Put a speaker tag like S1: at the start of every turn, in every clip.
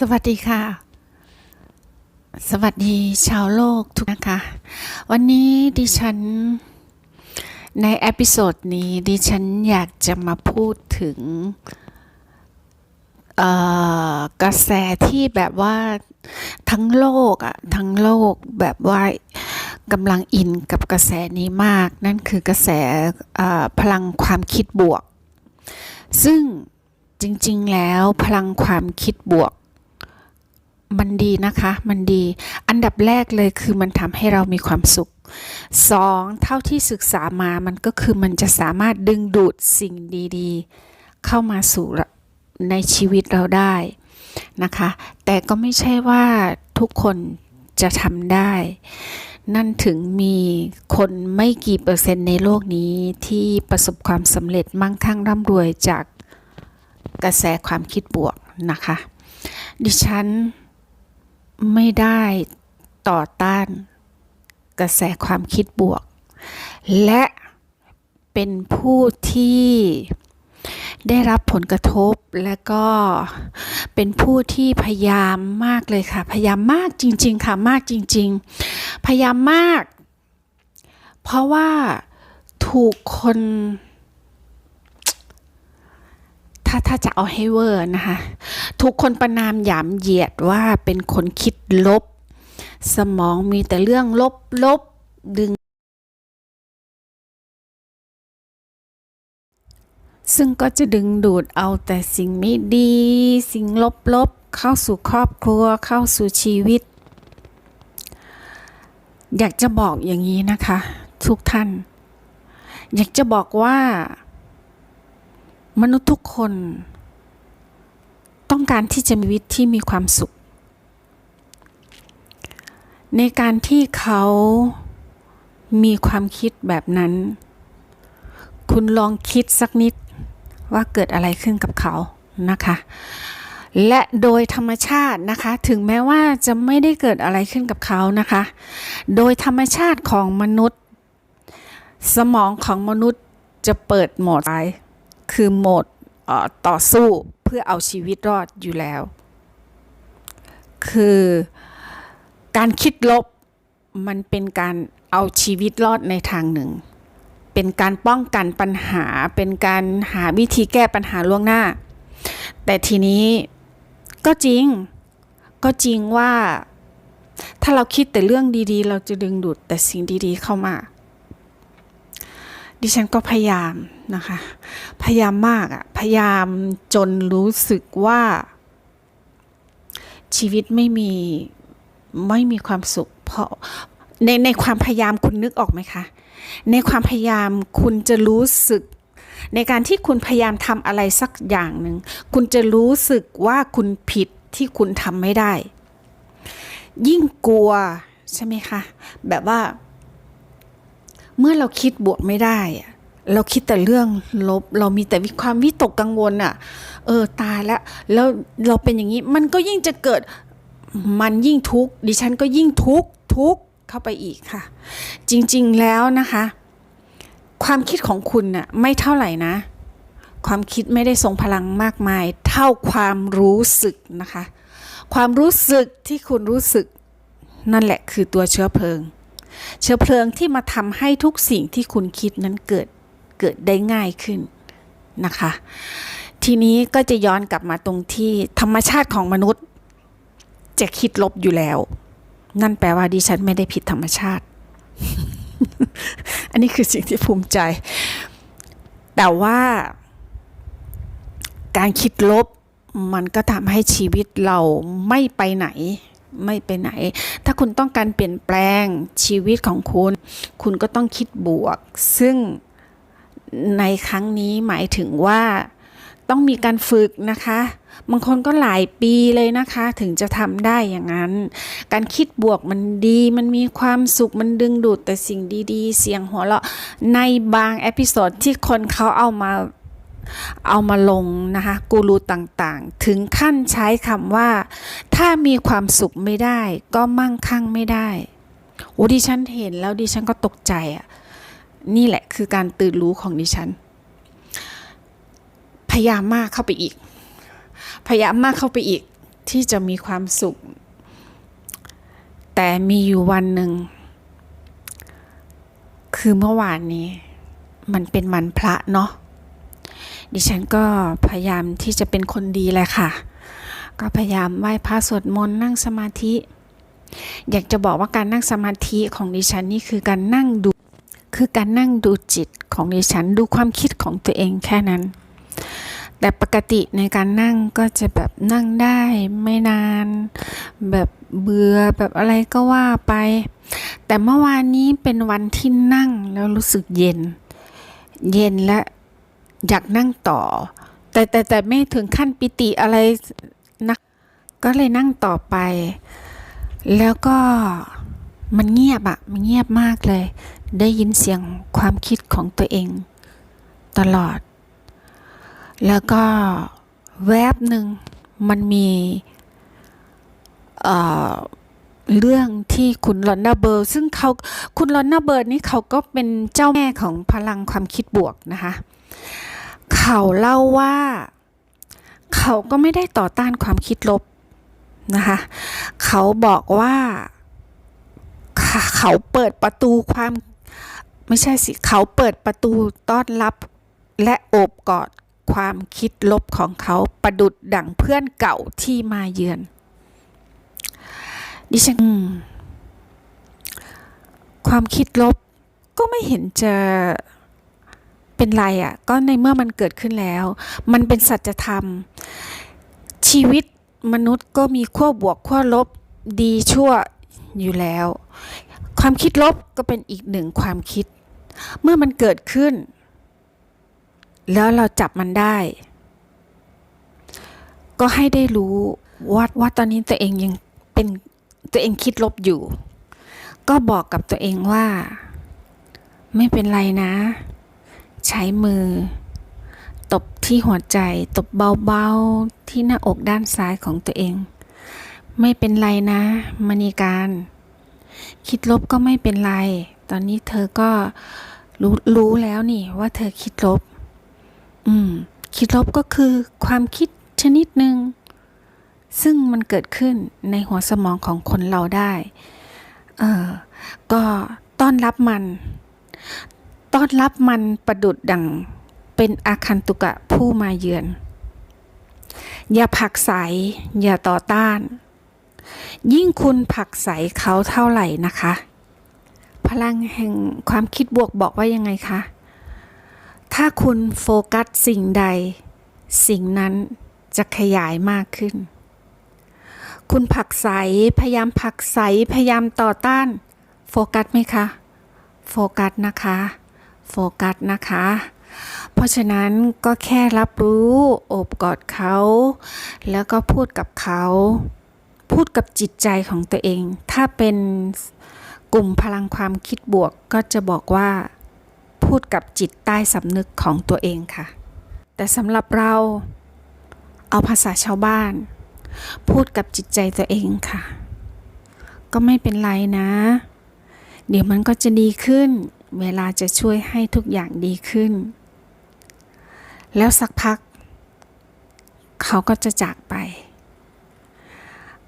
S1: สวัสดีค่ะ สวัสดีชาวโลกทุกนะคะ วันนี้ดิฉัน ในเอพิโซดนี้ดิฉันอยากจะมาพูดถึงกระแสที่แบบว่าทั้งโลกอะทั้งโลกแบบว่ากำลังอินกับกระแสนี้มาก นั่นคือกระแสพลังความคิดบวก ซึ่งจริง ๆ แล้วพลังความคิดบวก มันดีนะคะ มันดี อันดับแรกเลยคือมันทำให้เรามีความสุขสองเท่าที่ศึกษามามันก็คือมันจะสามารถดึงดูดสิ่งดีๆ เข้ามาสู่ในชีวิตเราได้นะคะ แต่ก็ไม่ใช่ว่าทุกคนจะทำได้ นั่นถึงมีคนไม่กี่เปอร์เซ็นต์ในโลกนี้ที่ประสบความสำเร็จมั่งคั่งร่ำรวยจากกระแสความคิดบวกนะคะ ดิฉัน ไม่ได้ต่อต้านกระแสความคิดบวก และเป็นผู้ที่ได้รับผลกระทบและก็เป็นผู้ที่พยายามมากเลยค่ะ พยายามมากจริง ๆ ค่ะมากจริง ๆ พยายามมาก เพราะว่าถูกคน ถ้าถ้าจะเอาให้เวอร์นะคะ ถูกคนประนามหยามเหยียดว่าเป็นคนคิดลบ สมองมีแต่เรื่องลบลบดึง ซึ่งก็จะดึงดูดเอาแต่สิ่งไม่ดี สิ่งลบลบเข้าสู่ครอบครัวเข้าสู่ชีวิต อยากจะบอกอย่างนี้นะคะ ทุกท่าน อยากจะบอกว่า มนุษย์ทุกคน ต้องการที่จะมีวิตที่มีความสุข ในการที่เขามีความคิดแบบนั้น คุณลองคิดสักนิดว่าเกิดอะไรขึ้นกับเขานะคะ และโดยธรรมชาตินะคะ ถึงแม้ว่าจะไม่ได้เกิดอะไรขึ้นกับเขานะคะ โดยธรรมชาติของมนุษย์ สมองของมนุษย์จะเปิดโหมดไอ คือโหมดต่อสู้เพื่อเอาชีวิตรอดอยู่แล้ว คือการคิดลบมันเป็นการเอาชีวิตรอดในทางหนึ่ง เป็นการป้องกันปัญหา เป็นการหาวิธีแก้ปัญหาล่วงหน้า แต่ทีนี้ก็จริง ก็จริงว่าถ้าเราคิดแต่เรื่องดีๆ เราจะดึงดูดแต่สิ่งดีๆเข้ามา ดิฉันก็พยายาม นะคะ พยายามมากอะพยายามจนรู้สึกว่า ชีวิตไม่มีไม่มีความสุข เพราะในในความพยายามคุณนึกออกไหมคะ ในความพยายามคุณจะรู้สึก ในการที่คุณพยายามทำอะไรสักอย่างหนึ่งคุณจะรู้สึกว่าคุณผิดที่คุณทำไม่ได้ ยิ่งกลัวใช่ไหมคะ แบบว่า เมื่อเราคิดบวกไม่ได้อะ เราคิดแต่เรื่องลบ เรามีแต่ความวิตกกังวลอะเออตายแล้ว แล้วเราเป็นอย่างนี้ มันก็ยิ่งจะเกิด มันยิ่งทุกข์ ดิฉันก็ยิ่งทุกข์ทุกข์เข้าไปอีกค่ะ จริงๆแล้วนะคะ ความคิดของคุณน่ะไม่เท่าไหร่นะ ความคิดไม่ได้ทรงพลังมากมาย เท่าความรู้สึกนะคะ ความรู้สึกที่คุณรู้สึกนั่นแหละคือตัวเชื้อเพลิง เชื้อเพลิงที่มาทำให้ทุกสิ่งที่คุณคิดนั้นเกิด เกิดได้ง่ายขึ้นนะคะ ทีนี้ก็จะย้อนกลับมาตรงที่ธรรมชาติของมนุษย์ จะคิดลบอยู่แล้ว นั่นแปลว่าดิฉันไม่ได้ผิดธรรมชาติ อันนี้คือสิ่งที่ภูมิใจ แต่ว่าการคิดลบมันก็ทำให้ชีวิตเราไม่ไปไหนไม่ไปไหน ถ้าคุณต้องการเปลี่ยนแปลงชีวิตของคุณ คุณก็ต้องคิดบวก ซึ่ง ในครั้งนี้หมายถึงว่าต้องมีการฝึกนะคะ บางคนก็หลายปีเลยนะคะ ถึงจะทำได้อย่างนั้น การคิดบวกมันดี มันมีความสุข มันดึงดูดแต่สิ่งดีๆ เสียงหัวเราะ ในบางเอพิโซดที่คนเขาเอามาเอามาลงนะคะกูรูต่างๆ ถึงขั้นใช้คำว่า ถ้ามีความสุขไม่ได้ ก็มั่งคั่งไม่ได้โอ้ดิฉันเห็นแล้วดิฉันก็ตกใจอะ่ะ นี่แหละคือการตื่นรู้ของดิฉัน พยายามมากเข้าไปอีก พยายามมากเข้าไปอีกที่จะมีความสุข แต่มีอยู่วันหนึ่ง คือเมื่อวานนี้ มันเป็นวันพระเนาะดิฉันก็พยายามที่จะเป็นคนดีแหละค่ะ ก็พยายามไหว้พระสวดมนต์นั่งสมาธิ อยากจะบอกว่าการนั่งสมาธิของดิฉันนี่คือการนั่งดู คือการนั่งดูจิตของดิฉันดูความคิดของตัวเองแค่นั้น แต่ปกติในการนั่งก็จะแบบนั่งได้ไม่นาน แบบเบื่อแบบอะไรก็ว่าไป แต่เมื่อวานนี้เป็นวันที่นั่งแล้วรู้สึกเย็น เย็นและอยากนั่งต่อ แต่แต่แต่ไม่ถึงขั้นปิติอะไรนะก็เลยนั่งต่อไป แล้วก็มันเงียบอะมันเงียบมากเลย ได้ยินเสียงความคิดของตัวเอง ตลอด แล้วก็แวบหนึ่งมันมีเเรื่องที่คุณลอนนาเบิร์ดซึ่งเขาคุณลอนนาเบิร์ดนี่เขาก็เป็นเจ้าแม่ของพลังความคิดบวกนะคะ เขาเล่าว่าเขาก็ไม่ได้ต่อต้านความคิดลบนะคะ เขาบอกว่า เขาเปิดประตูความ ไม่ใช่สิ เขาเปิดประตูต้อนรับและโอบกอดความคิดลบของเขาประดุดดั่งเพื่อนเก่าที่มาเยือน ดิฉันความคิดลบก็ไม่เห็นจะเป็นไรอะ่ะ ก็ในเมื่อมันเกิดขึ้นแล้ว มันเป็นสัจธรรม ชีวิตมนุษย์ก็มีขั้วบวกขั้วลบดีชั่วอยู่แล้ว ความคิดลบก็เป็นอีกหนึ่งความคิด เมื่อมันเกิดขึ้น แล้วเราจับมันได้ ก็ให้ได้รู้ว่าว่าตอนนี้ตัวเองยังเป็นตัวเองคิดลบอยู่ ก็บอกกับตัวเองว่า ไม่เป็นไรนะ ใช้มือ ตบที่หัวใจ ตบเบาๆที่หน้าอกด้านซ้ายของตัวเอง ไม่เป็นไรนะมณีการ คิดลบก็ไม่เป็นไร ตอนนี้เธอก็รู้รู้แล้วนี่ว่าเธอคิดลบ อืม คิดลบก็คือความคิดชนิดหนึ่งซึ่งมันเกิดขึ้นในหัวสมองของคนเราได้ เออก็ต้อนรับมัน ต้อนรับมันประดุดดังเป็นอาคันตุกะผู้มาเยือน อย่าผักใส อย่าต่อต้าน ยิ่งคุณผลักใสเขาเท่าไหร่นะคะ พลังแห่งความคิดบวกบอกว่ายังไงคะ ถ้าคุณโฟกัสสิ่งใด สิ่งนั้นจะขยายมากขึ้น คุณผลักใสพยายามผลักใสพยายามต่อต้าน โฟกัสไหมคะ โฟกัสนะคะ โฟกัสนะคะเพราะฉะนั้นก็แค่รับรู้ โอบกอดเขา แล้วก็พูดกับเขา พูดกับจิตใจของตัวเอง ถ้าเป็นกลุ่มพลังความคิดบวกก็จะบอกว่าพูดกับจิตใต้สำนึกของตัวเองค่ะ แต่สำหรับเราเอาภาษาชาวบ้าน พูดกับจิตใจตัวเองค่ะ ก็ไม่เป็นไรนะ เดี๋ยวมันก็จะดีขึ้น เวลาจะช่วยให้ทุกอย่างดีขึ้น แล้วสักพัก เขาก็จะจากไป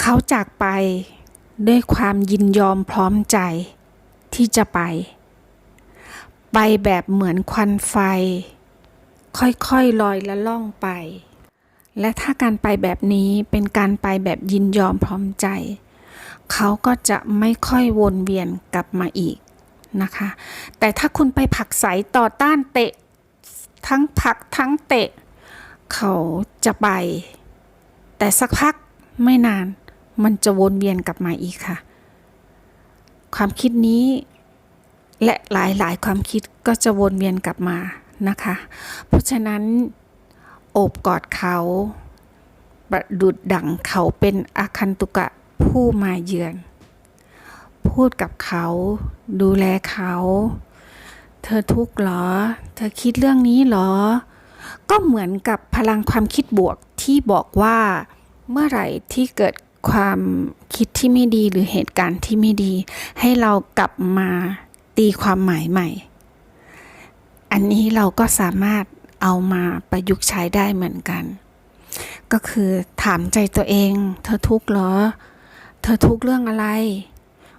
S1: เขาจากไปด้วยความยินยอมพร้อมใจที่จะไป ไปแบบเหมือนควันไฟ ค่อยๆลอยและล่องไป และถ้าการไปแบบนี้เป็นการไปแบบยินยอมพร้อมใจ เขาก็จะไม่ค่อยวนเวียนกลับมาอีกนะคะ แต่ถ้าคุณไปผลักไสต่อต้านเตะ ทั้งผลักทั้งเตะ เขาจะไป แต่สักพักไม่นาน มันจะวนเวียนกลับมาอีกค่ะ ความคิดนี้และหลายๆ ความคิดก็จะวนเวียนกลับมานะคะ เพราะฉะนั้นโอบกอดเขาประดุดดั่งเขาเป็นอาคันตุกะผู้มาเยือน พูดกับเขาดูแลเขา เธอทุกข์เหรอ เธอคิดเรื่องนี้เหรอ ก็เหมือนกับพลังความคิดบวกที่บอกว่าเมื่อไหร่ที่เกิด ความคิดที่ไม่ดีหรือเหตุการณ์ที่ไม่ดี ให้เรากลับมาตีความหมายใหม่ อันนี้เราก็สามารถเอามาประยุกต์ใช้ได้เหมือนกัน ก็คือถามใจตัวเอง เธอทุกข์เหรอ เธอทุกข์เรื่องอะไร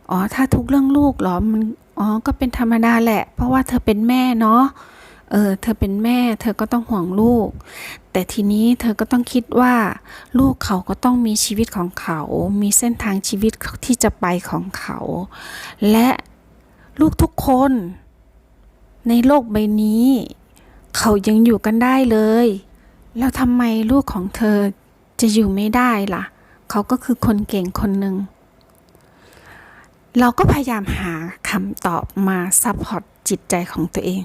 S1: อ๋อ ถ้าทุกข์เรื่องลูกเหรอ มัน อ๋อ ก็เป็นธรรมดาแหละ เพราะว่าเธอเป็นแม่เนาะ ออ เธอเป็นแม่ เธอก็ต้องห่วงลูก แต่ทีนี้เธอก็ต้องคิดว่า ลูกเขาก็ต้องมีชีวิตของเขา มีเส้นทางชีวิตที่จะไปของเขา และลูกทุกคน ในโลกใบนี้ เขายังอยู่กันได้เลย แล้วทำไมลูกของเธอจะอยู่ไม่ได้ล่ะ เขาก็คือคนเก่งคนหนึ่งเราก็พยายามหาคำตอบมาซัพพอร์ตจิตใจของตัวเอง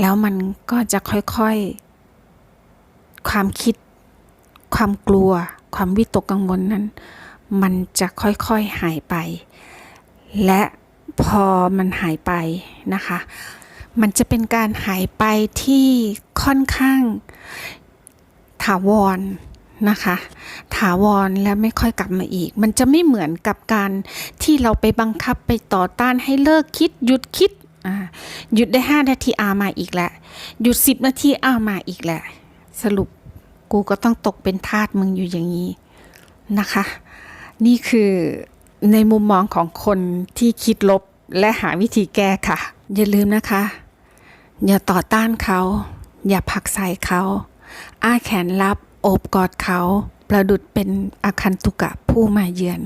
S1: แล้วมันก็จะค่อยๆ ความคิด ความกลัว ความวิตกกังวลนั้น มันจะค่อยๆหายไป และพอมันหายไปนะคะ มันจะเป็นการหายไปที่ค่อนข้างถาวรนะคะ ถาวรและไม่ค่อยกลับมาอีก มันจะไม่เหมือนกับการที่เราไปบังคับไปต่อต้านให้เลิกคิดหยุดคิด หยุดได้ 5 นาทีอามาอีกแหละ หยุด 10 นาทีอามาอีกแหละ สรุปกูก็ต้องตกเป็นทาสมึงอยู่อย่างนี้นะคะ นี่คือในมุมมองของคนที่คิดลบและหาวิธีแก้ค่ะ อย่าลืมนะคะ อย่าต่อต้านเขา อย่าผลักใส่เขา อ้าแขนรับโอบกอดเขา ประดุดเป็นอาคันตุกะผู้มาเยือน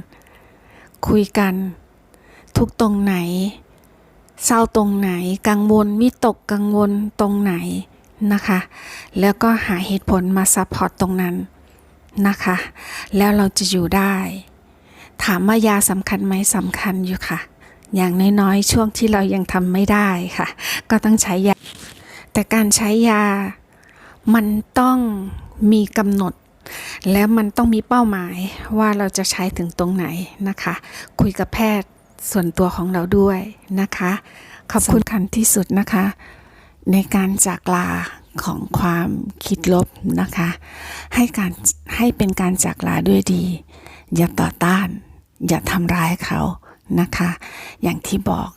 S1: คุยกัน ทุกตรงไหน เศร้าตรงไหน กังวลวิตกกังวลตรงไหนนะคะ แล้วก็หาเหตุผลมาซัพพอร์ตตรงนั้นนะคะ แล้วเราจะอยู่ได้ ถามว่ายาสำคัญไหมสำคัญอยู่ค่ะ อย่างน้อยๆช่วงที่เรายังทำไม่ได้ค่ะ ก็ต้องใช้ยา แต่การใช้ยา มันต้องมีกำหนด แล้วมันต้องมีเป้าหมายว่าเราจะใช้ถึงตรงไหนนะคะ คุยกับแพทย์ ส่วนตัวของเราด้วยนะคะ ขอบคุณคันที่สุดนะคะ ในการจากลาของความคิดลบนะคะ ให้การให้เป็นการจากลาด้วยดี อย่าต่อต้าน อย่าทำร้ายเขานะคะ อย่างที่บอก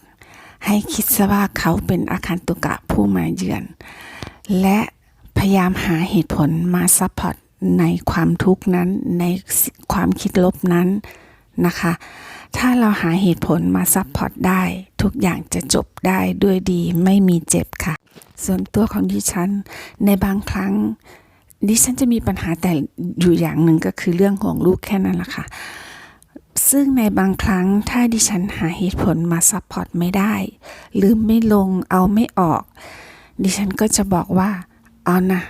S1: ให้คิดซะว่าเขาเป็นอาคารตุกะผู้มาเยือน และพยายามหาเหตุผลมาซัพพอร์ตในความทุกข์นั้นในความคิดลบนั้นนะคะ ถ้าเราหาเหตุผลมาซัพพอร์ตได้ ทุกอย่างจะจบได้ด้วยดีไม่มีเจ็บค่ะ ส่วนตัวของดิฉัน ในบางครั้ง ดิฉันจะมีปัญหาแต่อยู่อย่างหนึ่งก็คือเรื่องของลูกแค่นั้นแหละค่ะ ซึ่งในบางครั้งถ้าดิฉันหาเหตุผลมาซัพพอร์ตไม่ได้หรือไม่ลงเอาไม่ออก ดิฉันก็จะบอกว่า เอานะ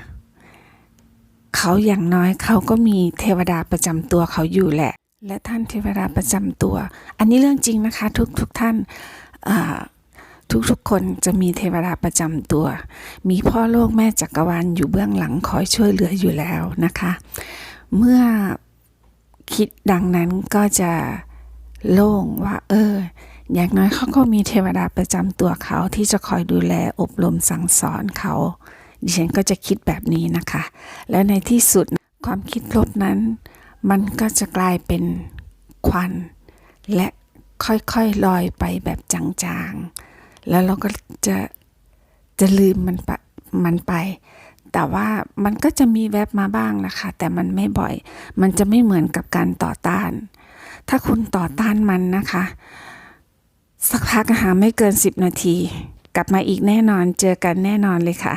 S1: เขาอย่างน้อยเขาก็มีเทวดาประจำตัวเขาอยู่แหละ และท่านเทวดาประจำตัว อันนี้เรื่องจริงนะคะ ทุกทุกท่านทุกๆคนจะมีเทวดาประจำตัว มีพ่อโลกแม่จักรวาลอยู่เบื้องหลังคอยช่วยเหลืออยู่แล้วนะคะ เมื่อคิดดังนั้นก็จะโล่งว่า เออ อย่างน้อยเขาก็มีเทวดาประจำตัวเขาที่จะคอยดูแลอบรมสั่งสอนเขา ดิฉันก็จะคิดแบบนี้นะคะ แล้วในที่สุดความคิดลบนั้น มันก็จะกลายเป็นควัน และค่อยๆลอยไปแบบจางๆ แล้วเราก็จะจะลืมมันไปมันไป แต่ว่ามันก็จะมีแวบมาบ้างนะคะ แต่มันไม่บ่อย มันจะไม่เหมือนกับการต่อต้าน ถ้าคุณต่อต้านมันนะคะ สักพักหาไม่เกิน 10 นาที กลับมาอีกแน่นอน เจอกันแน่นอนเลยค่ะ